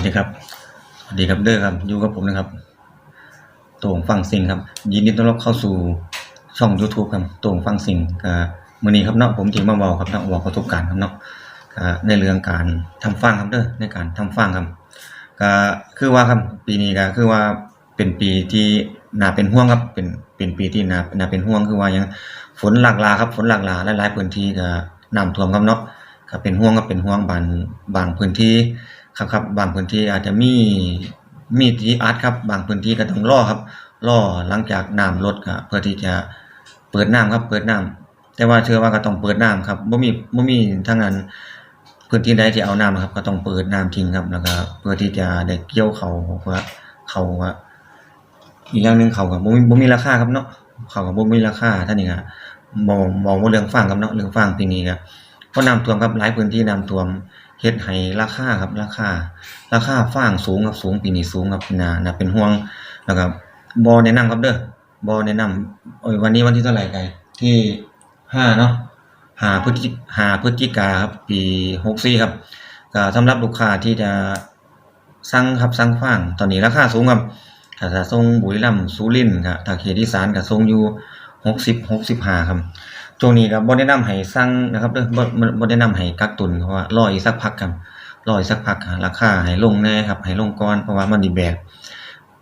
วัสดีครับ สวัสดีครับเด้อครับ อยู่กับผมนะครับโต่งฟังสิงครับ ยินดีต้อนรับเข้าสู่ช่อง YouTube ครับโต่งฟังสิงกับมื้อนี้ครับเนาะผมจึงมาเว้าครับเนาะเว้าประสบการณ์ครับเนาะก็ในเรื่องการทำฟางครับเด้อในการทำฟางครับก็คือว่าครับปีนี้ก็คือว่าเป็นปีที่น่าเป็นห่วงครับ เป็นเป็นปีที่น่าน่าเป็นห่วงคือว่ายังฝนหลากหลายครับ ฝนหลากหลายหลายๆพื้นที่ก็น้ำท่วมครับเนาะก็เป็นห่วงครับเป็นห่วงบางบางพื้นที่ ครับครับบางพื้นที่อาจจะมีมีที่อัดครับ บางพื้นที่ก็ต้องรอครับรอหลังจากน้ำลดก็เพื่อที่จะเปิดน้ำครับ เปิดน้ำแต่ว่าเชื่อว่าก็ต้องเปิดน้ำครับบ่มีบ่มีทั้งนั้นพื้นที่ใดที่เอาน้ำครับ ก็ต้องเปิดน้ำทิ้งครับแล้วก็เพื่อที่จะได้เกี่ยวเขาเพราะว่าเขาว่าอีกอย่างหนึงเขาก็บ่มีบ่มีราคาครับเนาะเขาก็บ่มีราคาท่านี้ก็มองมองว่าเรื่องฟางครับเนาะเรื่องฟางปีนี้ก็เพราะน้ำท่วมครับหลายพื้นที่น้ำท่วม เฮ็ดให้ราคาครับราคา ราคาฟางสูงครับสูงปีนี้สูงครับน่าน่าเป็นห่วงแล้วก็บ่แนะนำครับเด้อบ่แนะนำโอ้ยวันนี้วันที่เท่าไหร่ไกที่ห้าเนาะหาพฤศจิหาพฤศจิกาครับปี64ครับก็สำหรับลูกค้าที่จะสั่งครับสั่งฟางตอนนี้ราคาสูงครับถ้าจะส่งบุรีรัมย์สุรินทร์ก็ถ้าเขตอีสานก็ส่งอยู่60 65ครับ ช่วงนี้ก็บ่แนะนำให้สั่งนะครับเด้อบ่บ่แนะนำให้กักตุนเพราะว่ารออีกสักพักครับรออีกสักพักหาราคาให้ลงแน่ครับให้ลงก่อนเพราะว่ามันสิแบก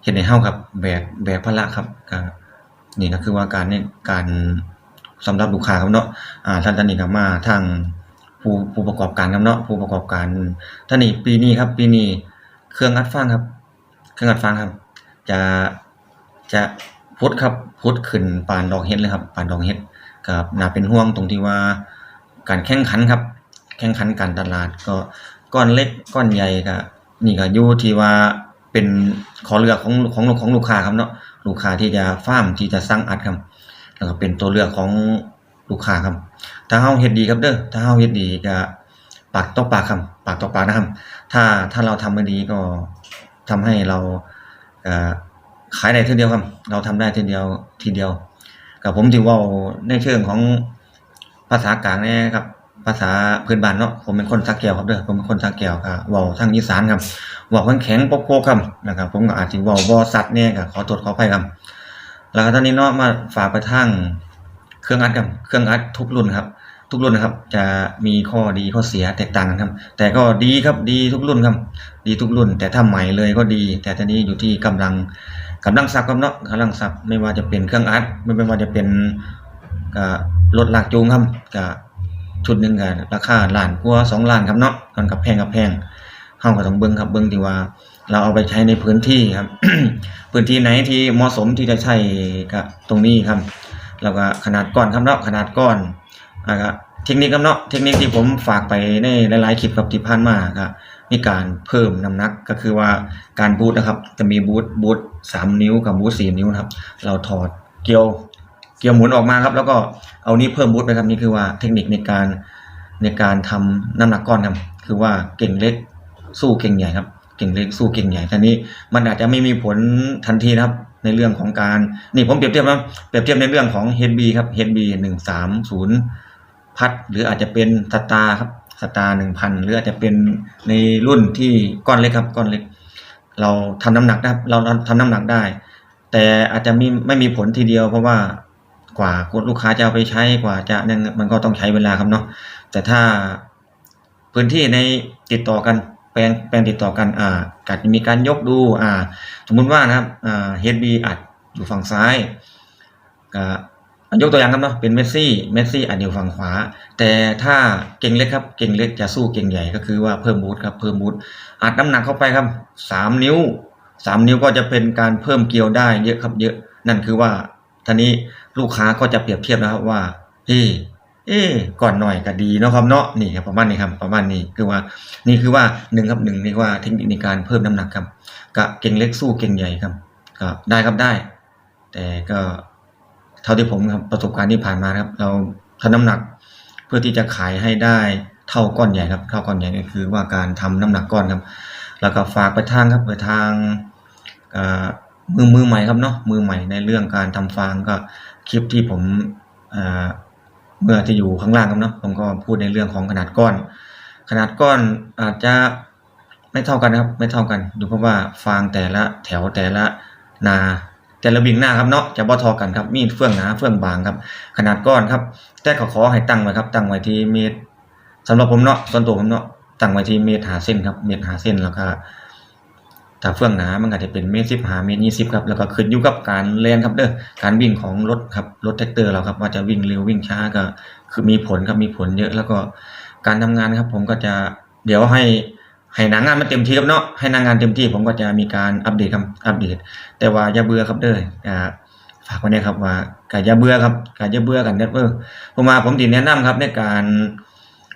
เฮ็ดให้เฮาครับแบกแบกภาระครับก็นี่ก็คือว่าการเนี่ยการสำหรับลูกค้าครับเนาะอ่าท่านท่านนี้ก็มาทางผู้ผู้ประกอบการครับเนาะผู้ประกอบการท่านนี้ปีนี้ครับ ปีนี้เครื่องอัดฟางครับ เครื่องอัดฟางครับ จะจะพุดครับพุดขึ้นปานดอกเห็ดเลยครับปานดอกเห็ด ครับน่าเป็นห่วงตรงที่ว่าการแข่งขันครับ แข่งขันการตลาดก็ก้อนเล็กก้อนใหญ่ก็นี่ก็อยู่ที่ว่าเป็นขอเลือกของของของลูกค้าครับเนาะลูกค้าที่จะฟาร์มที่จะสั่งอัดครับแล้วก็เป็นตัวเลือกของลูกค้าครับ ถ้าเฮาเฮ็ดดีครับเด้อถ้าเฮาเฮ็ดดีก็ปากต่อปากครับปากต่อปากนะครับ ถ้าถ้าเราทำไม่ดีก็ทำให้เราเอ่อขายได้ทีเดียวครับ เราทำได้ทีเดียวทีเดียว กับผมที่ว้าในเชิงของภาษากลางเนี่ยครับ ภาษาพื้นบ้านเนาะผมเป็นคนสักแก้วครับเด้อผมเป็นคนสักแก้วก็เว้าทางอีสานครับว้าแข็งๆโป๊กครับนะครับ ผมก็อาจสิเว้าบ่สัดแน่ก็ขอโทษขออภัยครับ แล้วก็ตอนนี้เนาะมาฝากไปทางเครื่องอัดครับเครื่องอัดทุกรุ่นครับ ทุกรุ่นนะครับ จะมีข้อดีข้อเสียแตกต่างกันครับ แต่ก็ดีครับดีทุกรุ่นครับ ดีทุกรุ่น แต่ถ้าใหม่เลยก็ดี แต่ตอนนี้อยู่ที่กำลัง กำลังซับครับเนาะกำลังซับไม่ว่าจะเป็นเครื่องอัดไม่ว่าจะเป็นก็รถลากจูงครับก็ชุดหนึ่งก็ราคาล้านกว่า2ล้านครับเนาะมันก็แพงกับแพงเฮาก็ต้องเบิ่งครับเบิ่งที่ว่า เราเอาไปใช้ในพื้นที่ครับ พื้นที่ไหนที่เหมาะสมที่จะใช้กับตรงนี้ครับแล้วก็ขนาดก้อนครับเนาะขนาดก้อนอ่าก็เทคนิคครับเนาะเทคนิคที่ผมฝากไปในหลายๆคลิปกับที่ผ่านมาก็ มีการเพิ่มน้ำหนักก็คือว่าการบูทนะครับ จะมีบูทบูท3นิ้วกับบูท4นิ้วนะครับ เราถอดเกลียวเกลียวหมุนออกมาครับ แล้วก็เอานี้เพิ่มบูทไปครับนี่คือว่าเทคนิคในการในการทำน้ำหนักก้อนครับ คือว่าเก่งเล็กสู้เก่งใหญ่ครับ เก่งเล็กสู้เก่งใหญ่ทีนี้มันอาจจะไม่มีผลทันทีนะครับ ในเรื่องของการนี่ผมเปรียบเทียบนะเปรียบเทียบในเรื่องของ HB ครับ HB 130พัดหรืออาจจะเป็นสตาครับ สตาร์1,000หรืออาจจะเป็นในรุ่นที่ก้อนเล็กครับก้อนเล็ก เราทำน้ำหนักได้ครับเราทำน้ำหนักได้ แต่อาจจะมีไม่มีผลทีเดียว เพราะว่ากว่ากลูกค้าจะเอาไปใช้กว่าจะเนั่นมันก็ต้องใช้เวลาครับเนาะแต่ถ้าพื้นที่ในติดต่อกันแปลงแปลงติดต่อกันอ่าอาจจะมีการยกดูอ่า สมมุติว่านะครับอ่า HB อัดอยู่ฝั่งซ้ายก็ ยกตัวอย่างครับเนาะเป็นเมสซี่เมสซี่อัดอยู่ฝั่งขวา แต่ถ้าเก่งเล็กครับเก่งเล็กจะสู้เก่งใหญ่ก็คือว่าเพิ่มบูทครับเพิ่มบูทอัดน้ำหนักเข้าไปครับสามนิ้วสามนิ้วก็จะเป็นการเพิ่มเกลียวได้เยอะครับเยอะนั่นคือว่าทีนี้ลูกค้าก็จะเปรียบเทียบนะครับว่าเอ๊ะเอ๊ะก่อนหน่อยก็ดีเนาะครับเนาะนี่ครับประมาณนี้ครับประมาณนี้คือว่านี่คือว่าหนึ่งครับหนึ่งนี่ว่าเทคนิคในการเพิ่มน้ำหนักครับกะเก่งเล็กสู้เก่งใหญ่ครับก็ได้ครับได้ แต่ก็ ท่าที่ผมครับประสบการณ์ที่ผ่านมาครับ เราทำน้ำหนักเพื่อที่จะขายให้ได้เท่าก้อนใหญ่ครับเท่าก้อนใหญ่ก็คือว่าการทำน้ำหนักก้อนครับ แล้วก็ฝากไปทางครับไปทางมือมือใหม่ครับเนาะมือใหม่ในเรื่องการทำฟางก็คลิปที่ผมเมื่อที่อยู่ข้างล่างครับเนาะผมก็พูดในเรื่องของขนาดก้อน ขนาดก้อนอาจจะไม่เท่ากันครับ ไม่เท่ากัน ดูเพราะว่าฟางแต่ละแถวแต่ละนา แต่ละบิ่งหน้าครับเนาะจะบ่ทอกันครับมีเฟื่องหนาเฟื่องบางครับ ขนาดก้อนครับ แต่ขอขอให้ตั้งไว้ครับ ตั้งไว้ที่เมตรสำหรับผมเนาะส่วนตัวผมเนาะตั้งไว้ที่เมตรหาเส้นครับ เมตรหาเส้นแล้วก็ถ้าเฟื่องหนามันก็จจะเป็นเมตรสิบหาเมตรยี่สิบครับแล้วก็ขึ้นอยู่กับการเล่นครับเด้อการวิ่งของรถครับรถแท็กเตอร์เราครับว่าจะวิ่งเร็ววิ่งช้าก็คือมีผลครับมีผลเยอะแล้วก็การทำงานครับ ผมก็จะเดี๋ยวให้ ให้นางงานมันเต็มที่ครับเนาะให้นางงานเต็มที่ผมก็จะมีการอัปเดตครับอัปเดต แต่ว่าอย่าเบื่อครับเด้ออ่าฝากไว้นะครับว่าก็อย่าเบื่อครับก็อย่าเบื่อกันเด้อเด้อผมมาผมสิแนะนำครับในการ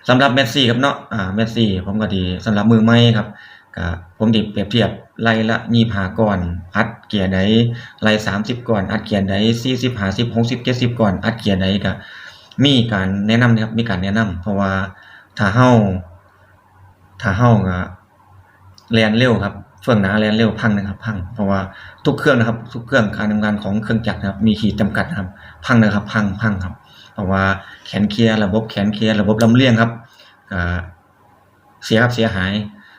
สำหรับเมสซี่ครับเนาะอ่าเมสซี่ผมก็ดีสำหรับมือใหม่ครับก็ผมดิเปรียบเทียบไล่ละ25ก่อน อัดเกียร์ใดไล่30ก่อน อัดเกียร์ใด40 50 60 70ก่อน อัดเกียร์ใดก็มีการแนะนำนะครับมีการแนะนำเพราะว่าถ้าเฮา ถ้าเฮาก็แล่นเร็วครับเฟื่องหนาแล่นเร็วพังนะครับ พัง เพราะว่าทุกเครื่องนะครับ ทุกเครื่องการทำงานของเครื่องจักรนะครับ มีขีดจำกัดนะครับ พังนะครับ พังพังครับ เพราะว่าแขนเคลียร์ระบบแขนเคลียร์ระบบลำเลียงครับเสียครับเสียหาย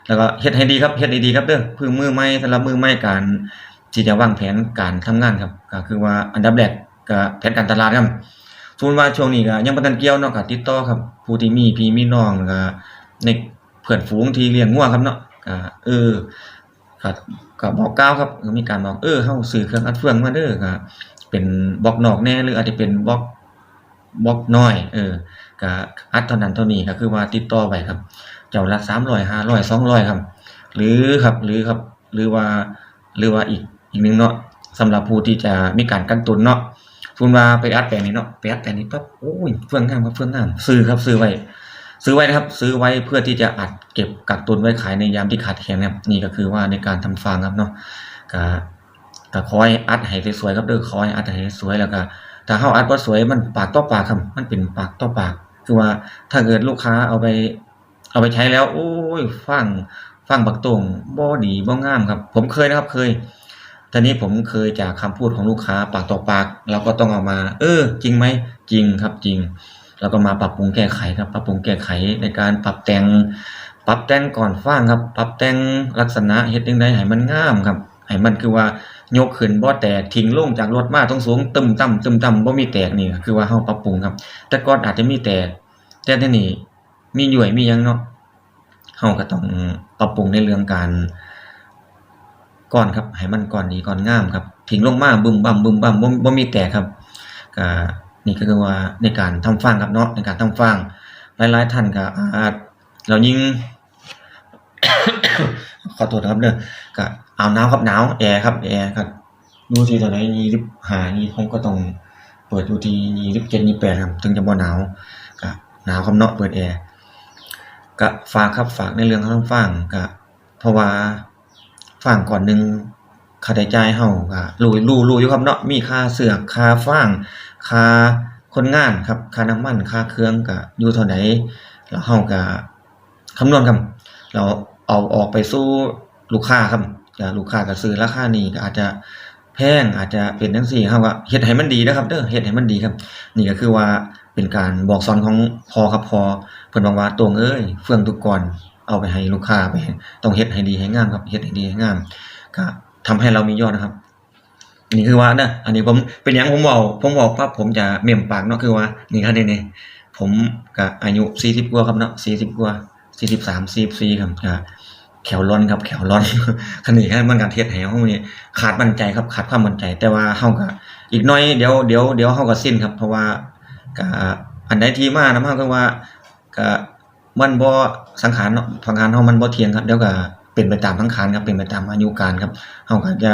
แล้วก็เฮ็ดให้ดีครับเฮ็ดดีๆครับเด้อพื่อมือใหม่สำหรับมือใหม่การที่จะวางแผนการทำงานครับก็คือว่าอันดับแรกก็แผนการตลาดครับสมมุติว่าช่วงนี้ก็ยังบ่ทันเกี่ยวเนาะก็ติดต่อครับผู้ที่มีพี่มีน้องก็ใน เพื่อนฝูงที่เลี้ยงงัวครับเนาะก็เออก็ก็บอกกล่าวครับมีการบอกเออเฮาซื้อเครื่องอัดเฟืองมาเด้อก็เป็นบล็อกนอกแน่หรืออาจจะเป็นบล็อกบล็อกน้อย เออก็อัดเท่านั้นเท่านี้ก็คือว่าติดต่อไว้ครับ เจ้าละ300 500 200ครับ หรือครับหรือครับหรือว่าหรือว่าอีกอีกหนึงเนาะสำหรับผู้ที่จะมีการกันตุนเนาะสมมุติว่าไปอัดแปลงนี้เนาะไปอัดแปลงนี้ปั๊บโอ้ยเฟื่องงามครับเฟื่องงามซื้อครับซื้อไว้ ซื้อไว้นะครับ ซื้อไว้เพื่อที่จะอัดเก็บกักตุนไว้ขายในยามที่ขาดแคลนครับนี่ก็คือว่าในการทำฟาร์มครับเนาะก็ก็ขอให้อัดให้สวยๆครับเด้อขอให้อัดให้สวยแล้วก็ถ้าเฮาอัดบ่สวยมันปากต่อปากครับมันเป็นปากต่อปาก คือว่าถ้าเกิดลูกค้าเอาไป เอาไปใช้แล้ว โอ้ยฟังฟังบักตรงบ่ดีบ่งามครับ ผมเคยนะครับเคยตอนนี้ผมเคยจากคำพูดของลูกค้าปากต่อปาก เราก็ต้องเอามา เออ จริงไหมจริงครับจริง แล้วก็มาปรับปรุงแก้ไขครับ ปรับปรุงแก้ไขในการปรับแต่ง ปรับแต่งก่อนฟังครับ ปรับแต่งลักษณะเฮ็ดจังไดให้มันงามครับให้มันคือว่ายกขึ้นบ่แตกทิ้งลงจากรถมาต้องสูงตึมต่ำตึมต่ำบ่มีแตกนี่คือว่าเฮาปรับปรุงครับ แต่ก่อนอาจจะมีแตกแต่ทีนี้มีหย่วยมีหยังเนาะเฮาก็ต้องปรับปรุงในเรื่องการก่อนครับให้มันก่อนดีก่อนงามครับทิ้งลงมาบึมบั่มบึมบั่มบ่บ่มีแตกครับก็ นี่ก็คือว่าในการทำฟางครับเนาะในการทำฟางหลายๆท่านก็อาจเรายิ่งขอโทษนะครับเด้อก็เอาหนาวครับหนาวแอร์ครับแอร์ก็ดูสิตอนนี้25นี่ผมก็ต้องเปิดอยู่ที่27 28ครับถึงจะบ่หนาวก็หนาวครับเนาะเปิดแอร์ก็ฝากครับฝากในเรื่องของทางฟางก็เพราะว่าฟางก่อนหนึ่งค่าใช้จ่ายเฮาก็รู้รู้รู้อยู่ครับเนาะมีค่าเสือกค่าฟาง ค่าคนงานครับ ค่าน้ำมัน ค่าเครื่องก็อยู่เท่าใดแล้วเฮาก็คำนวณครับ เราเอาออกไปสู้ลูกค้าครับจะลูกค้าก็ซื้อราคานี้ก็อาจจะแพงอาจจะเป็นจังซี่ครับว่าเฮ็ดให้มันดีนะครับเด้อเฮ็ดให้มันดีครับ นี่ก็คือว่าเป็นการบอกสอนของพอครับพอเพิ่นบอกว่าตวงเอ้ยเฟื่องทุกก่อนเอาไปให้ลูกค้าไปต้องเฮ็ดให้ดีให้งามครับเฮ็ดให้ดีให้งามก็ทำให้เรามียอดนะครับ นี่คือว่านะอันนี้ผมเป็นยังผมเว้าผมเว้าผมจะเมี่ยมปากเนาะคือว่า นี่ครับนี่ๆผมก็อายุ40กว่าครับเนาะ40กว่าสี่สิบสามสี่สี่ครับอ่าแขวร้อนครับแขวร้อนคันนี้แค่มันการเทศให้เฮานี่ขาดมั่นใจครับขาดความมั่นใจ แต่ว่าเฮาก็อีกหน้อยเดี๋ยวเดี๋ยวเดี๋ยวเฮาก็สิ้นครับ เพราะว่าก็อันใดที่มานำเฮาก็ว่าก็มันบ่สังขารเนาะสังขารเฮามันบ่เทียงครับเดี๋ยวก็เป็นไปตามสังขารครับเป็นไปตามอายุการครับเฮาก็จะ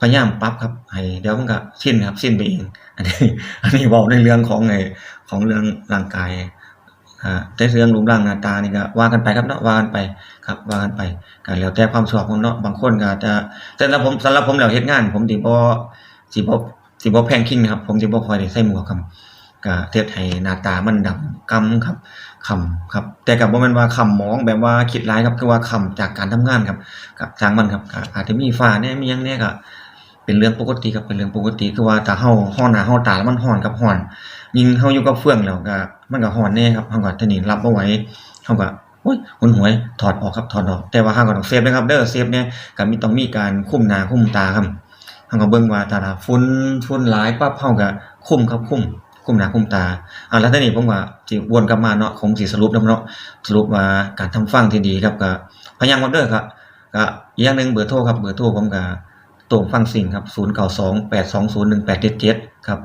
พยายามปรับครับให้เดี๋ยวมันก็สิ้นครับ สิ้นไปเองอันนี้ อันนี้เว้าในเรื่องของไอ้ของเรื่องร่างกายอ่าแต่เรื่องรูปร่างหน้าตานี่ก็ว่ากันไปครับเนาะว่ากันไปครับว่ากันไปก็แล้วแต่ความชอบของเนาะบางคนก็จะแต่สำหรับผมสำหรับผมแล้วเฮ็ดงาน ผมสิบ่สิบ่สิบ่แพงคิงนะครับ ผมสิบ่ค่อยได้ใส่หมวกครับก็เฮ็ดให้หน้าตามันดำกำครับคำครับ แต่ก็บ่แม่นว่าคำมองแบบว่าคิดร้ายครับคือว่าคำจากการทำงานครับกับทางมันครับอาจจะมีฝ้าแหน่มีหยังแหน่ก็ เป็นเรื่องปกติครับเป็นเรื่องปกติคือว่าถ้าเฮาฮ้อนหน้าฮ้อนตาแล้วมันฮ้อนกับฮ้อน ยิ่งเฮาอยู่กับเฟืองแล้วก็มันก็ฮ้อนแน่ครับเฮาก็ทีนี้รับบ่ไหวเฮาก็บ่อ้ยหุนหวยถอดออกครับถอดออก แต่ว่าเฮาก็ต้องเซฟนะครับเด้อเซฟเนี่ยก็มีต้องมีการคุ้มหน้าคุ้มตาครับเฮาก็เบิ่งว่าถ้าฝุ่นฝุ่นหลายปั๊บเฮาก็คุ้มครับคุ้มคุ้มหน้าคุ้มตาอ่าแล้วทีนี้ผมว่าสิวนกลับมาเนาะผมสิสรุปนำเนาะสรุปว่าการทำฟังที่ดีครับก็พยายามครับเด้อครับก็อีกอย่างหนึงเบอร์โทรครับเบอร์โทรผมก็ ต่งฟังสิ่งครับ 0928201877 ครับ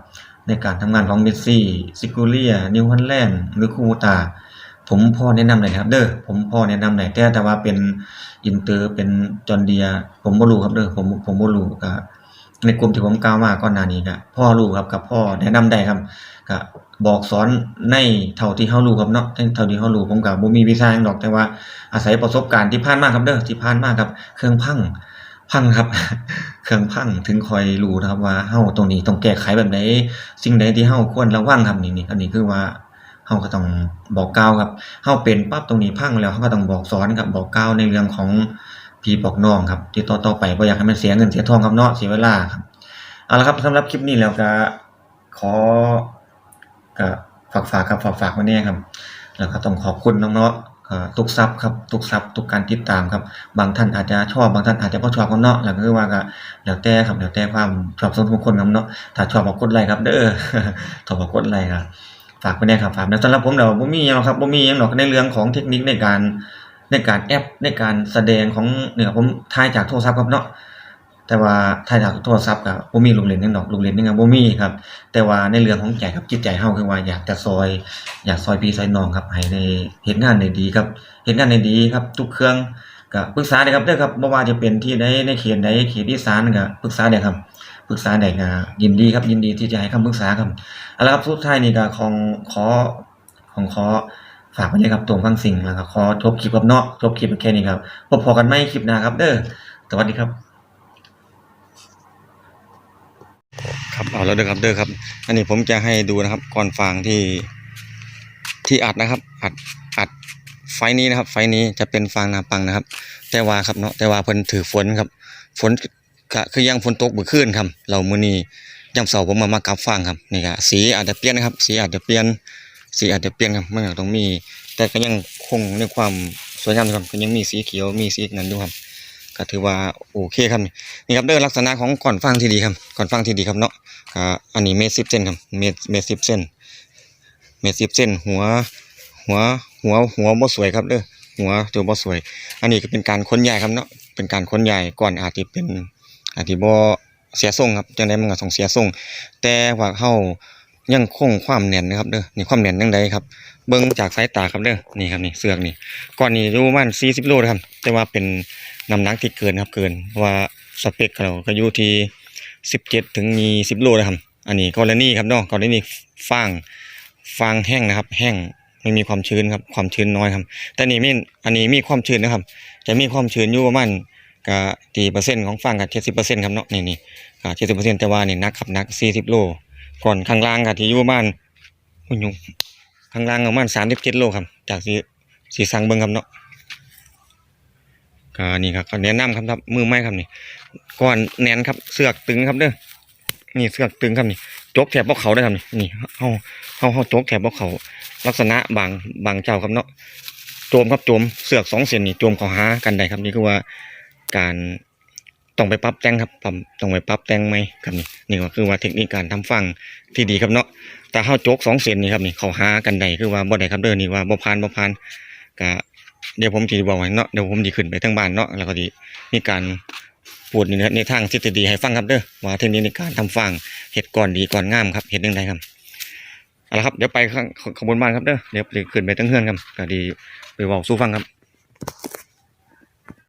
ในการทำงานของเมสซี่ซิกูเลียนิวฮอลแลนด์หรือคูตา ผมพอแนะนำหน่อยครับ เด้อผมพอแนะนำหน่อยแต่แต่ว่าเป็นอินเตอร์เป็นจอนเดีย ผมบ่รู้ครับเด้อผมผมบ่รู้ก็ในกลุ่มที่ผมกล่าวมาก่อนหน้านี้ก็พ่อรู้ครับกับพ่อแนะนำได้ครับก็บอกสอนในเท่าที่เฮารู้ครับเนาะเท่าที่เฮารู้ผมก็บ่มีวิชาหยังดอกแต่ว่าอาศัยประสบการณ์ที่ผ่านมาครับเด้อที่ผ่านมาครับ เครื่องพัง พังครับ เครื่องพังถึงคอยรู้นะครับว่าเฮาตรงนี้ต้องแก้ไขแบบใดสิ่งใดที่เฮาควรระวังครับนี่นี่อันนี้คือว่าเฮาก็ต้องบอกกล่าวครับเฮาเป็นปั๊บตรงนี้พังแล้วเฮาก็ต้องบอกสอนครับบอกกล่าวในเรื่องของพี่บอกน้องครับที่ต่อๆไปบ่อยากให้มันเสียเงินเสียทองครับเนาะเสียเวลาครับเอาละครับสำหรับคลิปนี้แล้วก็ขอก็ฝากฝากครับฝากฝากไว้แน่ครับ แล้วก็ต้องขอบคุณน้องเอ่อ ทุกซับครับทุกซับทุกการติดตามครับ บางท่านอาจจะชอบบางท่านอาจจะไม่ชอบก็เนาะแล้วก็คือว่าก็แล้วแต่ครับแล้วแต่ความชอบส่วนบุคคลครับเนาะถ้าชอบก็กดไลค์ครับ เด้อถ้าบอกกดไลค์ก็ฝากไว้แน่ครับฝากนะสำหรับผมแล้วบ่มีอย่างครับบ่มีอย่างหรอกในเรื่องของเทคนิคในการในการแอปในการแสดงของเนี่ยผมถ่ายจากโทรศัพท์ครับเนาะ แต่ว่าถ่ายจากโทรศัพท์ก็บ่มีลูกเล่นหยังดอกลูกเล่นหยังบ่มีครับ แต่ว่าในเรื่องของใจครับจิตใจเฮาคือว่าอยากจะซอย อยากซอยพี่ซอยน้องครับให้ได้เฮ็ดงานได้ดีครับเฮ็ดงานได้ดีครับ ทุกเครื่องก็ปรึกษาได้ครับเด้อครับบ่ว่าจะเป็นที่ใดในเขตใดเขตอีสานก็ปรึกษาได้ครับปรึกษาได้ก็ยินดีครับยินดีที่จะให้คำปรึกษาครับเอาละครับสุดท้ายนี่ก็ของขอของขอฝากไว้เลยครับตรงฟังสิ่งแล้วก็ขอจบคลิปครับเนาะจบคลิปแค่นี้ครับพบพอกันใหม่คลิปหน้าครับ เด้อสวัสดีครับ ครับเอาแล้วเด้อครับเด้อครับ อันนี้ผมจะให้ดูนะครับก่อนฟังที่ที่อัดนะครับ อัดอัดไฟนี้นะครับ ไฟนี้จะเป็นฟางนาปังนะครับ แต่ว่าครับเนาะแต่ว่าเพิ่นถือฝนครับ ฝนก็คือยังฝนตกเมื่อคืนครับ เรามื้อนี้ยามเช้าผมมามากับฟังครับนี่ก็สีอาจจะเปลี่ยนนะครับ สีอาจจะเปลี่ยนสีอาจจะเปลี่ยนครับมันก็ต้องมี แต่ก็ยังคงในความสวยงามอยู่ครับก็ยังมีสีเขียวมีสีนั้นอยู่ครับ ก็ถือว่าโอเคครับนี่ครับเด้อลักษณะของก่อนฟังที่ดีครับก่อนฟังที่ดีครับเนาะอันนี้เมตรสิบเซนครับเมตรเมตรสิบเซนเมตรสิบเซนหัวหัวหัวหัวบ่สวยครับเด้อหัวตัวบ่สวย อันนี้ก็เป็นการค้นใหญ่ครับเนาะเป็นการค้นใหญ่ก่อนอาจจะเป็นอาจจะบ่เสียทรงครับจังไดมันก็ต้องเสียทรง แต่ว่าเฮายังคงความแน่นนะครับเด้อนี่ความแน่นจังไดครับเบิ่งจากสายตาครับเด้อนี่ครับนี่เสือกนี่ก่อนนี้อยู่ประมาณ40โลนะครับแต่ว่าเป็น น้ำหนักที่เกินครับเกินเพราะว่าสเปคเราก็อยู่ที่17ถึง20โลนะครับ อันนี้กรณีครับเนาะกรณีฟางฟางแห้งนะครับ แห้งไม่มีความชื้นครับ ความชื้นน้อยครับ แต่นี่มีอันนี้มีความชื้นนะครับ จะมีความชื้นอยู่ประมาณก็กี่เปอร์เซ็นต์ของฟางกับ70%ครับเนาะนี่นี่ก็70%แต่ว่านี่นักครับนัก40โลก่อนข้างล่างก็ที่อยู่ประมาณอุ้ยยุงข้างล่างประมาณสามสิบเจ็ดโลครับ จากสีสีสังเบิงครับเนาะ ก็นี่ครับก็แนะนำครับครับมือไม้ครับนี่ก่อนแน่นครับเสือกตึงครับเด้อนี่เสือกตึงครับนี่จกแถบพวกเขาได้ครับนี่นี่เฮาเฮาเฮาจกแถบพวกเขา ลักษณะบางบางเจ้าครับเนาะโจมครับโจมเสือกสองเส้นนี่โจมเขาหากันได้ครับนี่คือว่าการต้องไปปรับแต่งครับปต้องไปปรับแต่งไหมครับนี่นี่ก็คือว่าเทคนิคการทำฟังที่ดีครับเนาะแต่เฮาโจกสองเส้นนี่ครับนี่เขาหากันได้คือว่าบ่ได้ครับเด้อนี่ว่าบ่ผ่านบ่ผ่านก็ เดี๋ยวผมจะบอกให้เนาะเดี๋ยวผมดีขึ้นไปทั้งบ้านเนาะแล้วก็ดีมีการพูดในในทางทฤษฎีให้ฟังครับเด้อว่าเทคนิคในการทำฟางเห็ดก่อนดีก่อนงามครับเห็ดยังไงครับเอาละครับเดี๋ยวไปข้างขบวนบ้านครับเด้อเดี๋ยวขึ้นไปทางเฮือนครับก็ดีไปบอกสู่ฟังครับ